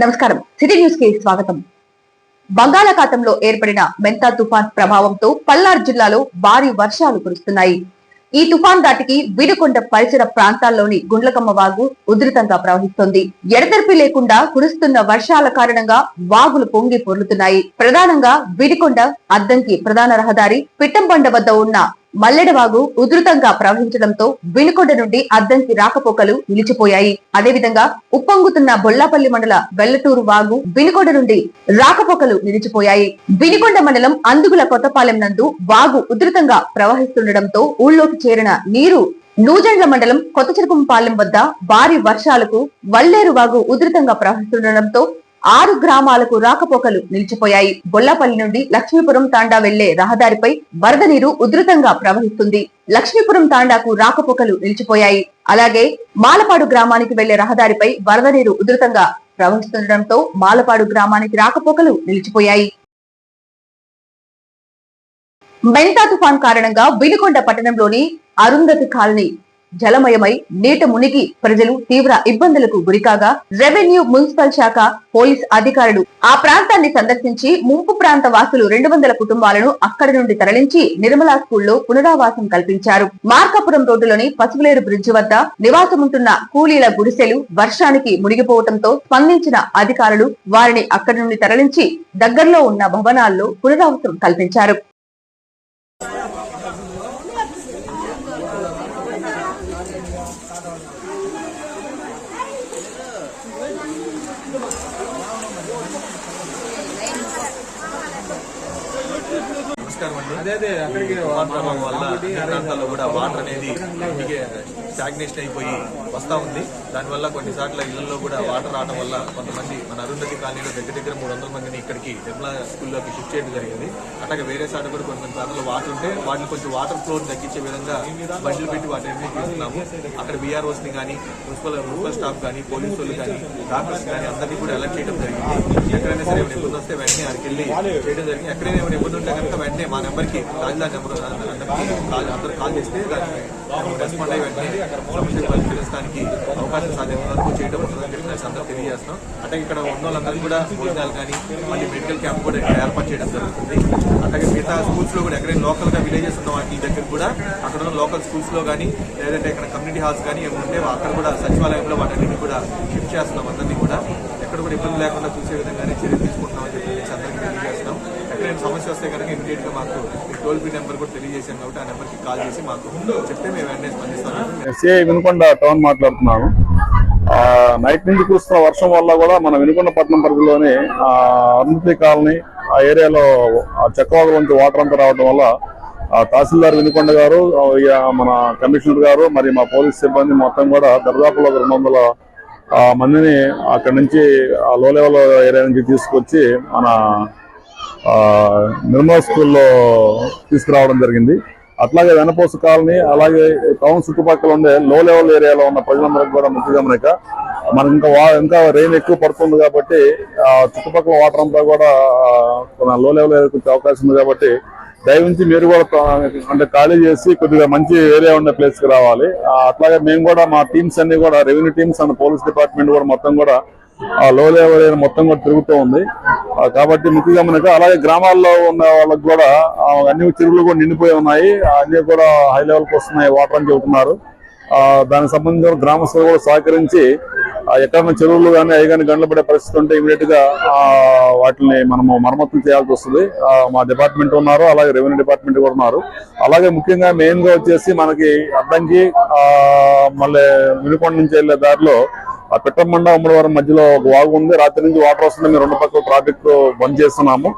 నమస్కారం. సిటీ న్యూస్కి స్వాగతం. బంగాళాఖాతంలో ఏర్పడిన మెంతా తుఫాన్ ప్రభావంతో పల్నాడు జిల్లాలో భారీ వర్షాలు కురుస్తున్నాయి. ఈ తుఫాన్ దాటికి వినుకొండ పరిసర ప్రాంతాల్లోని గుండ్లకమ్మ వాగు ఉధృతంగా ప్రవహిస్తోంది. ఎడతెరిపి లేకుండా కురుస్తున్న వర్షాల కారణంగా వాగులు పొంగి పొర్లుతున్నాయి. ప్రధానంగా విడికొండ అద్దంకి ప్రధాన రహదారి పిట్టంబండ వద్ద ఉన్న మల్లెడవాగు ఉధృతంగా ప్రవహించడంతో వినుకొండ నుండి అద్దంకి రాకపోకలు నిలిచిపోయాయి. అదేవిధంగా ఉప్పొంగుతున్న బొల్లాపల్లి మండల వెల్లటూరు వాగు వినుకొండ నుండి రాకపోకలు నిలిచిపోయాయి. వినుకొండ మండలం అందుగుల కొత్తపాలెం నందు వాగు ఉధృతంగా ప్రవహిస్తుండటంతో ఊళ్ళోకి చేరిన నీరు నూజెండ్ల మండలం కొత్త పాలెం వద్ద భారీ వర్షాలకు వల్లేరు వాగు ఉధృతంగా ప్రవహిస్తుండటంతో ఆరు గ్రామాలకు రాకపోకలు నిలిచిపోయాయి. బొల్లపల్లి నుండి లక్ష్మీపురం తాండా వెళ్ళే రహదారిపై వరద నీరు ఉధృతంగా ప్రవహిస్తుంది. లక్ష్మీపురం తాండాకు రాకపోకలు నిలిచిపోయాయి. అలాగే మాలపాడు గ్రామానికి వెళ్ళే రహదారిపై వరద నీరు ఉధృతంగా ప్రవహిస్తుండటంతో మాలపాడు గ్రామానికి రాకపోకలు నిలిచిపోయాయి. మెంతా తుఫాన్ కారణంగా వినుకొండ పట్టణంలోని అరుంధతి కాలనీ జలమయమై నీట మునిగి ప్రజలు తీవ్ర ఇబ్బందులకు గురికాగా రెవెన్యూ మున్సిపల్ శాఖ పోలీస్ అధికారులు ఆ ప్రాంతాన్ని సందర్శించి ముంపు ప్రాంత వాసులు రెండు వందల కుటుంబాలను అక్కడి నుండి తరలించి నిర్మలా స్కూల్లో పునరావాసం కల్పించారు. మార్కాపురం రోడ్డులోని పసుపులేరు బ్రిడ్జి వద్ద నివాసముంటున్న కూలీల గుడిసెలు వర్షానికి మునిగిపోవడంతో స్పందించిన అధికారులు వారిని అక్కడి నుండి తరలించి దగ్గరలో ఉన్న భవనాల్లో పునరావాసం కల్పించారు. నమస్కారం అండి అదే అదే అక్కడికి తుఫాన్ ప్రభావం వల్ల ప్రాంతాల్లో కూడా వాటర్ అనేది స్టాగ్నేషన్ అయిపోయి వస్తా ఉంది. దానివల్ల కొన్నిసార్లు ఇళ్ళలో కూడా వాటర్ రావడం వల్ల కొంతమంది మన అరుంధతి కాలనీలో దగ్గర దగ్గర మూడు వందల మందిని ఇక్కడికి నిర్మలా స్కూల్లోకి షిఫ్ట్ చేయడం జరిగింది. అట్లాగే వేరే సార్ కూడా కొన్ని ప్రాంతాల్లో వాటర్ ఉంటే వాటిని కొంచెం వాటర్ ఫ్లో తగ్గించే విధంగా బండ్లు పెట్టి వాటిని తీసుకున్నాము అక్కడ బీఆర్ఓస్ని కానీ మున్సిపల్ మున్సిపల్ స్టాఫ్ కానీ పోలీసు వాళ్ళు కానీ డాక్టర్స్ కానీ అందరినీ కూడా అలర్ట్ చేయడం జరిగింది. ఎక్కడైనా సరే ఇబ్బంది వస్తే వెంటనే అక్కడికి వెళ్ళి చేయడం జరిగింది. ఎక్కడైనా ఏమైనా ఇబ్బంది ఉంటే కనుక వెంటనే మా నెంబర్కి రాజధాని నెంబర్ కాల్ అందరూ కాల్ చేస్తే దానికి రెస్పాండ్ అయ్యి వెంటనే సమస్య పరిష్కరించడానికి అవకాశం సాధ్యత వరకు చేయడం ఉంటుందని చెప్పి నేను అందరూ తెలియజేస్తాం అంటే ఇక్కడ ఉన్న వాళ్ళందరూ కూడా భోజనాలు కానీ మళ్ళీ మెడికల్ క్యాంప్ కూడా ఇక్కడ ఏర్పాటు చేయడం జరుగుతుంది. అట్లాగే మిగతా స్కూల్స్లో కూడా ఎక్కడైనా లోకల్గా విలేజెస్ ఉన్న వాటి దగ్గర కూడా అక్కడ ఉన్న లోకల్ స్కూల్స్లో కానీ లేదంటే ఇక్కడ కమ్యూనిటీ హాల్స్ కానీ ఏమి ఉంటే అక్కడ కూడా సచివాలయంలో వాటన్నిటిని కూడా షిఫ్ట్ చేస్తున్నాం అందరినీ కూడా. ఎక్కడ కూడా ఇబ్బంది లేకుండా చూసే విధంగానే చర్యలు తీసుకుంటున్నామని చెప్పి అందరికీ తెలియజేస్తాం ఎక్కడైనా సమస్య వస్తే కనుక ఇమీడియట్గా మాకు టోల్ ఫ్రీ నెంబర్ కూడా తెలియజేశాం కాబట్టి ఆ నెంబర్కి కాల్ చేసి మాకు చెప్తే మేము వెంటనే స్పందిస్తాం సిఐ వినుకొండ టౌన్ మాట్లాడుతున్నాను నైట్ నుంచి కురుస్తున్న వర్షం వల్ల కూడా మన వినుకొండ పట్టణం పరిధిలోని ఆ, కాలనీ ఆ ఏరియాలో ఆ నుంచి వాటర్ అంతా రావడం వల్ల తహసీల్దార్ వినుకొండ గారు మన కమిషనర్ గారు మరి మా పోలీస్ సిబ్బంది మొత్తం కూడా దర్దాపులో రెండు వందల మందిని అక్కడి నుంచి లో లెవెల్ ఏరియా నుంచి తీసుకొచ్చి మన నిర్మల్ స్కూల్లో తీసుకురావడం జరిగింది. అట్లాగే వెనపోసు కాలనీ అలాగే టౌన్ చుట్టుపక్కల ఉండే లో లెవెల్ ఏరియాలో ఉన్న ప్రజలందరికీ కూడా ముఖ్య గమనిక. మనకి ఇంకా వా- ఇంకా రెయిన్ ఎక్కువ పడుతుంది కాబట్టి ఆ చుట్టుపక్కల వాటర్ అంతా కూడా లో లెవెల్ ఏరియాకి అవకాశం ఉంది కాబట్టి దయవించి మీరు కూడా అంటే ఖాళీ చేసి కొద్దిగా మంచి ఏరియా ఉండే ప్లేస్కి రావాలి. అట్లాగే మేము కూడా మా టీమ్స్ అన్ని కూడా revenue teams and police department కూడా మొత్తం కూడా ఆ లో లెవెల్ మొత్తం కూడా తిరుగుతూ ఉంది. కాబట్టి ముఖ్యంగా మనకు అలాగే గ్రామాల్లో ఉన్న వాళ్ళకి కూడా అన్ని చెరువులు కూడా నిండిపోయి ఉన్నాయి. అన్ని కూడా హై లెవెల్కి వస్తున్నాయి వాటర్ అని చెబుతున్నారు. దానికి సంబంధించిన గ్రామస్తులు కూడా సహకరించి ఎక్కడైనా చెరువులు కానీ అవి కానీ గంటలు పడే పరిస్థితి ఉంటే ఇమీడియట్గా వాటిని మనము మరమ్మతులు చేయాల్సి వస్తుంది. మా డిపార్ట్మెంట్ ఉన్నారు అలాగే రెవెన్యూ డిపార్ట్మెంట్ కూడా ఉన్నారు. అలాగే ముఖ్యంగా మెయిన్గా వచ్చేసి మనకి అద్దంకి మళ్ళీ వినుకొండ నుంచి వెళ్ళే దారిలో ఆ పిట్టమండ ఉమ్మడివారం మధ్యలో ఒక వాగు ఉంది. రాత్రి నుంచి వాటర్ వస్తుంది. మేము రెండు పక్కల ట్రాఫిక్ బంద్ చేస్తున్నాము.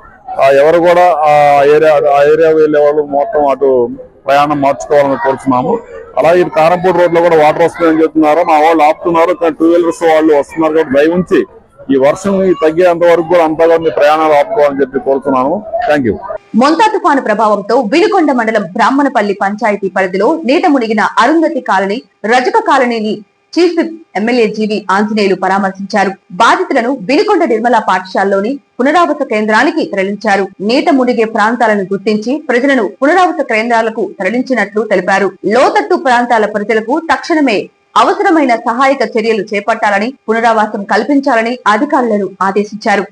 ఎవరు కూడా ఆ ఏరియా ఆ ఏరియా వెళ్ళే వాళ్ళు మొత్తం అటు ప్రయాణం మార్చుకోవాలని కోరుతున్నాము అలాగే ఇటు కారంపూడి రోడ్లో కూడా వాటర్ వస్తుందని చెప్తున్నారు. మా వాళ్ళు ఆపుతున్నారు. కానీ టూ వీలర్స్ వాళ్ళు వస్తున్నారు కాబట్టి దయ ఉంచి ఈ వర్షం ఈ తగ్గేంత వరకు కూడా అంతగా మీ ప్రయాణాలు ఆపుకోవాలని చెప్పి కోరుతున్నాను థ్యాంక్ యూ మొంతా తుఫాను ప్రభావంతో వినుకొండ మండలం బ్రాహ్మణపల్లి పంచాయతీ పరిధిలో నీట మునిగిన అరుంధతి కాలనీ రజక కాలనీని chief whip MLA GV Anjaneyulu పరామర్శించారు. బాధితులను వినుకొండ నిర్మల పాఠశాలలోని పునరావాస కేంద్రానికి తరలించారు. నీట మునిగే ప్రాంతాలను గుర్తించి ప్రజలను పునరావాస కేంద్రాలకు తరలించినట్లు తెలిపారు. లోతట్టు ప్రాంతాల ప్రజలకు తక్షణమే అవసరమైన సహాయక చర్యలు చేపట్టాలని పునరావాసం కల్పించాలని అధికారులను ఆదేశించారు.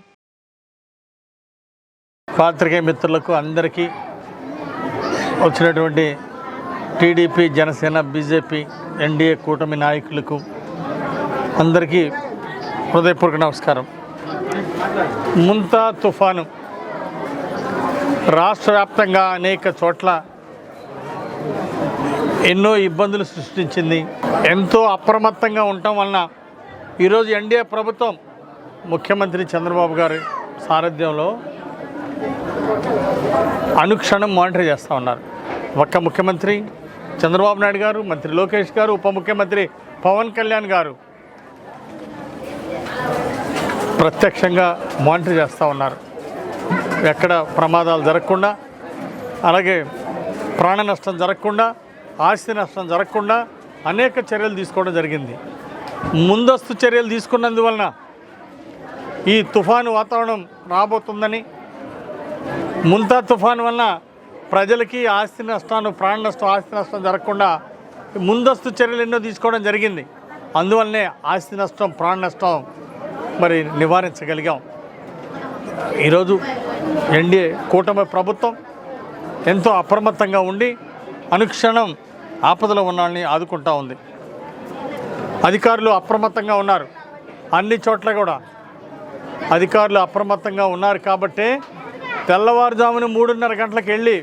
పాత్రికేయ మిత్రులకు అందరికీ వచ్చినటువంటి టీడీపీ జనసేన బీజేపీ ఎన్డీఏ కూటమి నాయకులకు అందరికీ హృదయపూర్వక నమస్కారం. ముంతా తుఫాను రాష్ట్ర వ్యాప్తంగా అనేక చోట్ల ఎన్నో ఇబ్బందులు సృష్టించింది. ఎంతో అప్రమత్తంగా ఉండటం వలన ఈరోజు ఎన్డీఏ ప్రభుత్వం ముఖ్యమంత్రి చంద్రబాబు గారి సారథ్యంలో అనుక్షణం మానిటర్ చేస్తూ ఉన్నారు. ఒక్క ముఖ్యమంత్రి చంద్రబాబు నాయుడు గారు మంత్రి లోకేష్ గారు ఉప ముఖ్యమంత్రి పవన్ కళ్యాణ్ గారు ప్రత్యక్షంగా మానిటర్ చేస్తూ ఉన్నారు. ఎక్కడ ప్రమాదాలు జరగకుండా అలాగే ప్రాణ నష్టం జరగకుండా ఆస్తి నష్టం జరగకుండా అనేక చర్యలు తీసుకోవడం జరిగింది. ముందస్తు చర్యలు తీసుకున్నందువలన ఈ తుఫాను వాతావరణం రాబోతుందని ముంతా తుఫాన్ వలన ప్రజలకి ఆస్తి నష్టాలు ప్రాణ నష్టం ఆస్తి నష్టం జరగకుండా ముందస్తు చర్యలు ఎన్నో తీసుకోవడం జరిగింది. అందువల్లనే ఆస్తి నష్టం ప్రాణ నష్టం మరి నివారించగలిగాం. ఈరోజు ఎన్డీఏ కూటమి ప్రభుత్వం ఎంతో అప్రమత్తంగా ఉండి అనుక్షణం ఆపదలో ఉన్నాళ్ళని ఆదుకుంటా ఉంది. అధికారులు అప్రమత్తంగా ఉన్నారు. అన్ని చోట్ల కూడా అధికారులు అప్రమత్తంగా ఉన్నారు కాబట్టే తెల్లవారుజామున మూడున్నర గంటలకు వెళ్ళి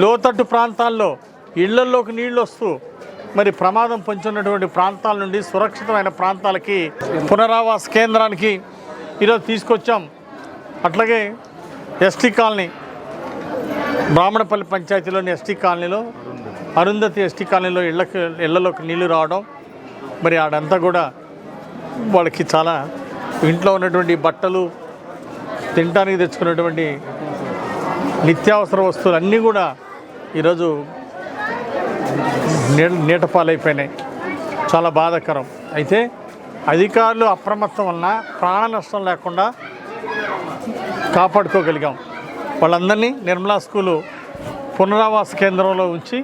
లోతట్టు ప్రాంతాల్లో ఇళ్ళల్లోకి నీళ్ళు వస్తూ మరి ప్రమాదం పొంచున్నటువంటి ప్రాంతాల నుండి సురక్షితమైన ప్రాంతాలకి పునరావాస కేంద్రానికి ఈరోజు తీసుకొచ్చాం. అట్లాగే ఎస్టీ కాలనీ బ్రాహ్మణపల్లి పంచాయతీలోని ఎస్టీ కాలనీలో అరుంధతి ఎస్టీ కాలనీలో ఇళ్ళకి ఇళ్ళలోకి నీళ్ళు రావడం మరి ఆడంతా కూడా వాళ్ళకి చాలా ఇంట్లో ఉన్నటువంటి బట్టలు తినడానికి తెచ్చుకున్నటువంటి నిత్యావసర వస్తువులు అన్నీ కూడా ఈరోజు నీ నీటపాలైపోయినాయి. చాలా బాధాకరం. అయితే అధికారులు అప్రమత్తం వలన ప్రాణ నష్టం లేకుండా కాపాడుకోగలిగాం. వాళ్ళందరినీ నిర్మలా స్కూలు పునరావాస కేంద్రంలో ఉంచి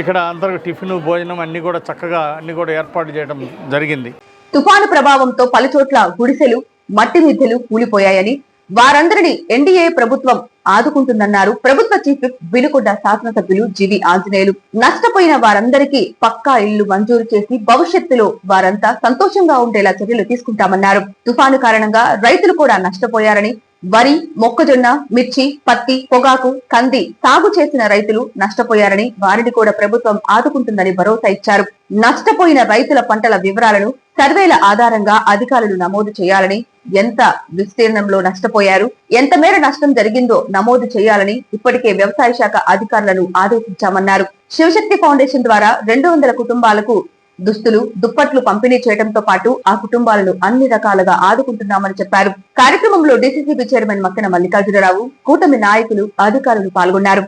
ఇక్కడ అందరికి టిఫిన్ భోజనం అన్నీ కూడా చక్కగా అన్నీ కూడా ఏర్పాటు చేయడం జరిగింది. తుఫాను ప్రభావంతో పలుచోట్ల గుడిసెలు మట్టి మిద్దెలు కూలిపోయాయని వారందరినీ ఎన్డీఏ ప్రభుత్వం ఆదుకుంటుందన్నారు. ప్రభుత్వ చీఫ్ విప్ వినుకొండ శాసనసభ్యులు జివి ఆంజనేయులు. నష్టపోయిన వారందరికీ పక్కా ఇళ్ళు మంజూరు చేసి భవిష్యత్తులో వారంతా సంతోషంగా ఉండేలా చర్యలు తీసుకుంటామన్నారు. తుఫాను కారణంగా రైతులు కూడా నష్టపోయారని వరి మొక్కజొన్న మిర్చి పత్తి పొగాకు కంది సాగు చేసిన రైతులు నష్టపోయారని వారిని కూడా ప్రభుత్వం ఆదుకుంటుందని భరోసా ఇచ్చారు. నష్టపోయిన రైతుల పంటల వివరాలను సర్వేల ఆధారంగా అధికారులు నమోదు చేయాలని ఎంత విస్తీర్ణంలో నష్టపోయారు ఎంత మేర నష్టం జరిగిందో నమోదు చేయాలని ఇప్పటికే వ్యవసాయ శాఖ అధికారులను ఆదేశించామన్నారు. శివశక్తి ఫౌండేషన్ ద్వారా రెండు వందల కుటుంబాలకు దుస్తులు దుప్పట్లు పంపిణీ చేయడంతో పాటు ఆ కుటుంబాలను అన్ని రకాలుగా ఆదుకుంటున్నామని చెప్పారు. కార్యక్రమంలో డిసిసిబి చైర్మన్ మక్కన మల్లికార్జునరావు కూటమి నాయకులు అధికారులు పాల్గొన్నారు.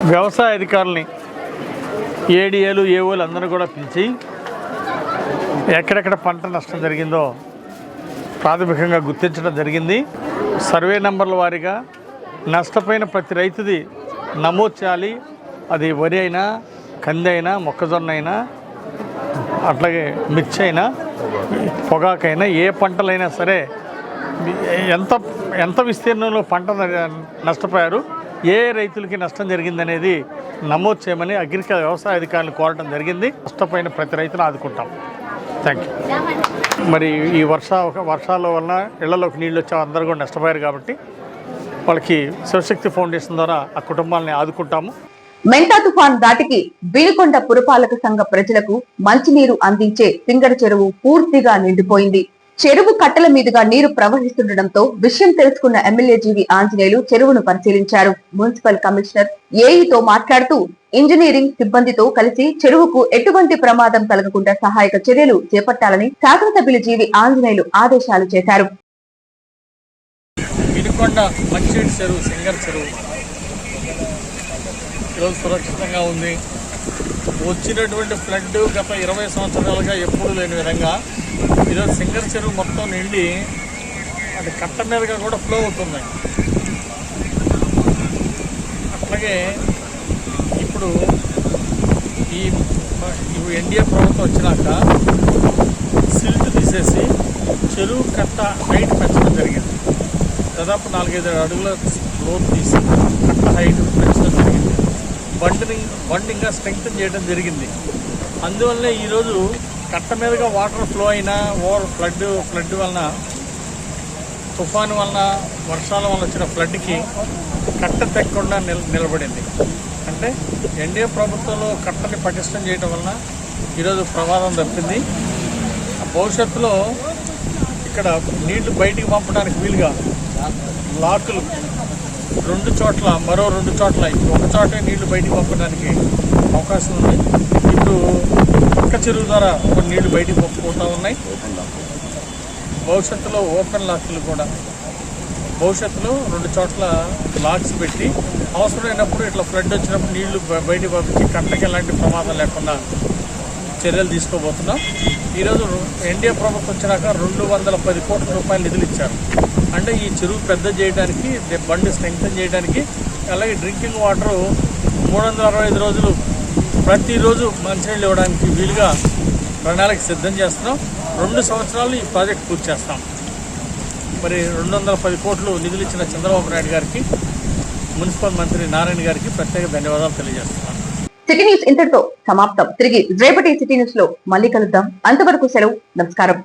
వ్యవసాయ అధికారుల్ని ఏడీఏలు ఏఓలు అందరూ కూడా పిలిచి ఎక్కడెక్కడ పంట నష్టం జరిగిందో ప్రాథమికంగా గుర్తించడం జరిగింది. సర్వే నెంబర్ల వారీగా నష్టపోయిన ప్రతి రైతుది నమోదు చేయాలి. అది వరి అయినా కంది అయినా మొక్కజొన్న అయినా అట్లాగే మిర్చి అయినా పొగాకైనా ఏ పంటలైనా సరే ఎంత ఎంత విస్తీర్ణంలో పంట నష్టపోయారు ఏ రైతులకి నష్టం జరిగిందనేది నమోదు చేయమని అగ్రికల్చర్ వ్యవసాయ అధికారులు కోరడం జరిగింది. నష్టపోయిన ప్రతి రైతును ఆదుకుంటాం. థ్యాంక్ యూ మరి ఈ వర్ష వర్షాల వలన ఇళ్ళలోకి నీళ్ళు వచ్చే అందరూ కూడా నష్టపోయారు కాబట్టి వాళ్ళకి శివశక్తి ఫౌండేషన్ ద్వారా ఆ కుటుంబాలని ఆదుకుంటాము. మెంటా తుఫాన్ దాటికి బీలుకొండ పురపాలక సంఘ ప్రజలకు మంచినీరు అందించే సింగడ చెరువు పూర్తిగా నిండిపోయింది. చెరువు కట్టల మీదుగా నీరు ప్రవహిస్తుండటంతో విషయం తెలుసుకున్న ఎమ్మెల్యే జీవి ఆంజనేయులు చెరువును పరిశీలించారు. మున్సిపల్ కమిషనర్ ఏఈతో మాట్లాడుతూ ఇంజనీరింగ్ సిబ్బందితో కలిసి చెరువుకు ఎటువంటి ప్రమాదం కలగకుండా సహాయక చర్యలు చేపట్టాలని శాసనసభ్యులు జీవి ఆంజనేయులు ఆదేశాలు చేశారు. చెరువు సింగర్ చెరువు. ఈరోజు సురక్షితంగా ఉంది. వచ్చినటువంటి ఫ్లడ్ గత ఇరవై సంవత్సరాలుగా ఎప్పుడూ లేని విధంగా ఈరోజు సింగర్ చెరువు మొత్తం నిండి అది కట్ట మీదుగా కూడా ఫ్లో అవుతుంది. అట్లాగే ఇప్పుడు ఈ ఎన్డీఏ ప్రభుత్వం వచ్చినాక సిల్ట్ తీసేసి చెరువు కట్ట హైట్ పెంచడం జరిగింది. దాదాపు నాలుగైదు అడుగుల లోతు తీసి కట్ట హైట్ బండిని బండి ఇంకా స్ట్రెంగ్త్ చేయడం జరిగింది. అందువల్లే ఈరోజు కట్ట మీదుగా వాటర్ ఫ్లో అయినా ఓవర్ ఫ్లడ్ ఫ్లడ్ వలన తుఫాను వలన వర్షాల వలన వచ్చిన ఫ్లడ్కి కట్ట తెక్కకుండా నిల నిలబడింది. అంటే ఎన్డీఏ ప్రభుత్వంలో కట్టని పటిష్టం చేయడం వలన ఈరోజు ప్రమాదం తప్పింది. భవిష్యత్తులో ఇక్కడ నీళ్ళు బయటికి పంపడానికి వీలుగా లాకులు రెండు చోట్ల మరో రెండు చోట్ల ఇప్పుడు ఒక చోటే నీళ్ళు బయటికి పంపడానికి అవకాశం ఉంది. ఇప్పుడు పక్క చెరువు ద్వారా కొన్ని నీళ్ళు బయటికి పంపుకుంటూ ఉన్నాయి. భవిష్యత్తులో ఓపెన్ లాక్లు కూడా. భవిష్యత్తులో రెండు చోట్ల లాక్స్ పెట్టి అవసరమైనప్పుడు ఇట్లా ఫ్లడ్ వచ్చినప్పుడు నీళ్ళు బయటికి పంపించి కట్టకి ఎలాంటి ప్రమాదం లేకుండా చర్యలు తీసుకోబోతున్నాం. ఈరోజు ఎన్డీఏ ప్రభుత్వం వచ్చినాక రెండు వందల పది కోట్ల రూపాయలు నిధులు ఇచ్చారు. అంటే ఈ చెరువు పెద్ద చేయడానికి బండి స్ట్రెంగ్తన్ చేయడానికి అలాగే డ్రింకింగ్ వాటర్ మూడు వందల అరవై ఐదు రోజులు ప్రతిరోజు మంచినీళ్ళు ఇవ్వడానికి వీలుగా ప్రణాళిక సిద్ధం చేస్తున్నాం. రెండు సంవత్సరాలు ఈ ప్రాజెక్ట్ పూర్తి చేస్తాం. మరి రెండు వందల పది కోట్లు నిధులు ఇచ్చిన చంద్రబాబు నాయుడు గారికి మున్సిపల్ మంత్రి నారాయణ గారికి ప్రత్యేక ధన్యవాదాలు తెలియజేస్తున్నాను సిటీ న్యూస్ ఇంతటితో సమాప్తం. తిరిగి రేపటి సిటీ న్యూస్లో మళ్ళీ కలుద్దాం. అంతవరకు సెలవు నమస్కారం.